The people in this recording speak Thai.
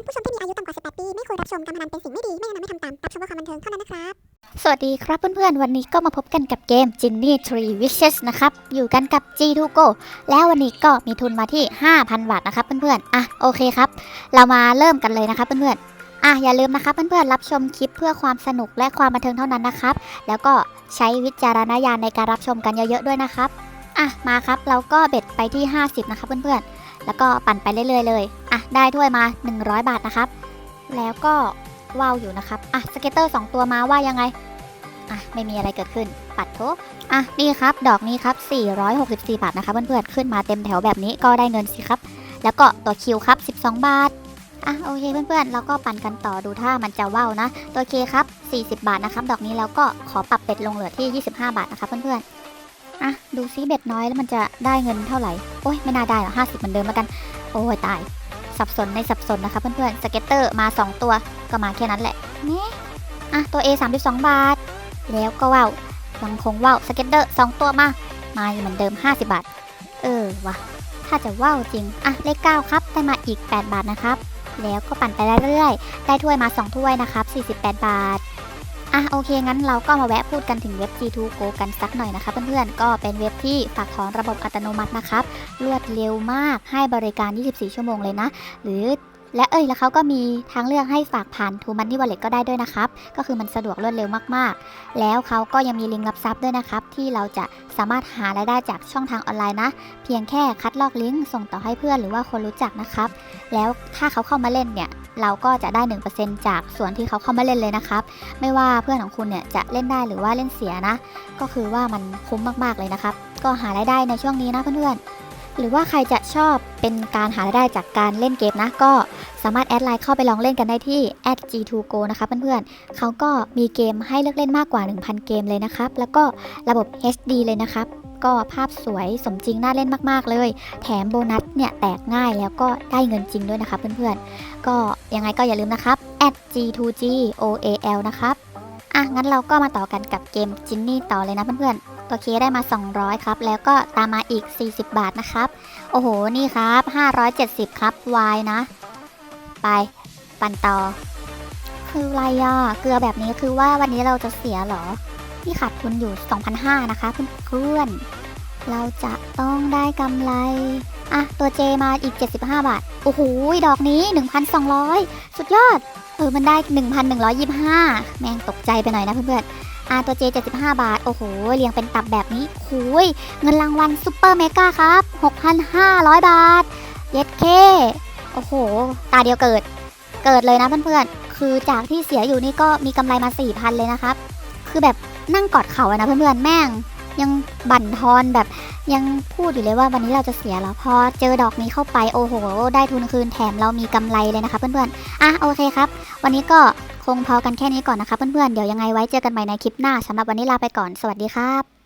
อนผู้ชมที่มีอายุต่ำกว่า 18 ปี ไม่ควรรับชมการพนันเป็นสิ่งไม่ดี ไม่แนะนำให้ทำตาม รับชมเพื่อความบันเทิงเท่านั้นนะครับ สวัสดีครับเพื่อนๆ วันนี้ก็มาพบกันกับเกม Ginny Tree Wishes นะครับ อยู่กันกับ G2 Go แล้ววันนี้ก็มีทุนมาที่ 5,000 บาทนะครับเพื่อนๆ อะโอเคครับ เรามาเริ่มกันเลยนะครับเพื่อนๆ อะอย่าลืมนะครับเพื่อนๆ รับชมคลิปเพื่อความสนุกและความบันเทิงเท่านั้นนะครับ แล้วก็ใช้วิจารณญาณในการรับชมกันเยอะๆด้วยนะครับ อะมาครับเราก็เบ็ดไปที่ 50 นะครับเพื่อนๆ แล้วก็ปั่นไปเรื่อยๆเลยอะได้ถ้วยมา 100 บาทนะครับ แล้วก็ว่าวอยู่นะครับอะสเก็ตเตอร์2ตัวมาว่ายังไงอะไม่มีอะไรเกิดขึ้น ปัดโถอะนี่ครับ ดอกนี้ครับ 464 บาทนะคะเพื่อนๆขึ้นมาเต็มแถวแบบนี้ก็ได้เงินสิครับ แล้วก็ตัวคิวครับ 12 บาทอะโอเคเพื่อนๆเราก็ปั่นกันต่อดูถ้ามันจะว่าวนะ ตัวเคครับ 40 บาทนะครับ ดอกนี้แล้วก็ขอปรับเป็ดลงเหลือที่ 25 บาทนะคะเพื่อนๆ อะดูซิเบ็ดน้อยแล้วมันจะได้เงินเท่าไหร่ โอ้ยไม่น่าได้หรอก50เหมือนเดิมแล้วกัน โอ้ยตาย สับสนในสับสนนะคะเพื่อนๆสเก็ตเตอร์มา 2 ตัวก็มาแค่นั้นแหละเนี่ยอะตัว A 32 บาท แล้วก็ว่าวยังคงว่าวสเก็ตเตอร์สองตัวมา มาเหมือนเดิม 50 บาท เออวะถ้าจะว่าวจริง อะเลข9ครับได้มาอีก 8 บาทนะครับ แล้วก็ปั่นไปเรื่อยๆ ได้ถ้วยมา 2 ถ้วยนะครับ 48 บาท อะโอเค งั้นเราก็มาแวะพูดกันถึงเว็บ G2 Go กันสักหน่อยนะคะเพื่อนๆ ก็เป็นเว็บที่ฝากถอนระบบอัตโนมัตินะครับ รวดเร็วมากให้บริการ 24 ชั่วโมงเลยนะ หรือ และเอ้ยแล้วเขาก็มีทางเลือกให้ฝากผ่าน t ูมันนี่วอลเล็ตก็ได้ด้วยนะครับ ก็คือมันสะดวกรวดเร็วมากๆ แล้วเขาก็ยังมีลิงก์รับทรัพย์ด้วยนะครับ ที่เราจะสามารถหารายได้จากช่องทางออนไลน์นะ เพียงแค่คัดลอกลิงก์ส่งต่อให้เพื่อนหรือว่าคนรู้จักนะครับ แล้วถ้าเขาเข้ามาเล่นเนี่ยเราก็จะได้ 1%จากส่วนที่เขาเข้ามาเล่นเลยนะครับ ไม่ว่าเพื่อนของคุณเนี่ยจะเล่นได้หรือว่าเล่นเสียนะ ก็คือว่ามันคุ้มมากๆเลยนะครับ ก็หารายได้ในช่วงนี้นะเพื่อนๆหรือว่าใครจะชอบเป็นการหารายได้จากการเล่นเกมนะก็ สามารถแอดไลน์เข้าไปลองเล่นกันได้ที่ @g2go นะคะเพื่อนๆเขาก็มีเกมให้เลือกเล่นมากกว่า 1,000 เกมเลยนะครับ แล้วก็ระบบ HD เลยนะครับ ก็ภาพสวยสมจริงน่าเล่นมากๆเลย แถมโบนัสเนี่ยแตกง่ายแล้วก็ได้เงินจริงด้วยนะคะเพื่อนๆ ก็ยังไงก็อย่าลืมนะครับ @g2goal นะครับอะงั้นเราก็มาต่อกันกับเกมจินนี่ต่อเลยนะเพื่อนๆตัวเคได้มา 200 ครับ แล้วก็ตามมาอีก 40 บาทนะครับ โอ้โห นี่ครับ 570 ครับ Y นะ ไป ปั่นต่อ คือไรอะเกลือแบบนี้คือว่าวันนี้เราจะเสียหรอที่ขาดทุนอยู่ 2,500 นะคะเพื่อนๆเราจะต้องได้กำไรอะตัว J มาอีก 75 บาท โอ้โห ดอกนี้ 1,200 สุดยอด เออ มันได้ 1,125 แม่งตกใจไปหน่อยนะเพื่อนๆอะตัว J 75 บาท โอ้โห เรียงเป็นตับแบบนี้คุยเงินรางวัลซุปเปอร์เมกาครับ 6,500 บาท เย็ดเค โอ้โห ตาเดียวเกิด เกิดเลยนะเพื่อนๆ คือจากที่เสียอยู่นี่ก็มีกำไรมา4,000เลยนะครับ คือแบบนั่งกอดเข่าอะนะเพื่อนๆ แม่ง ยังบั่นทอนแบบยังพูดอยู่เลยว่าวันนี้เราจะเสียแล้วพอเจอดอกนี้เข้าไปโอ้โห ได้ทุนคืนแถมเรามีกำไรเลยนะคะเพื่อนๆ อะโอเคครับ วันนี้ก็คงพอกันแค่นี้ก่อนนะคะเพื่อนๆ เดี๋ยวยังไงไว้เจอกันใหม่ในคลิปหน้าสำหรับวันนี้ลาไปก่อนสวัสดีครับ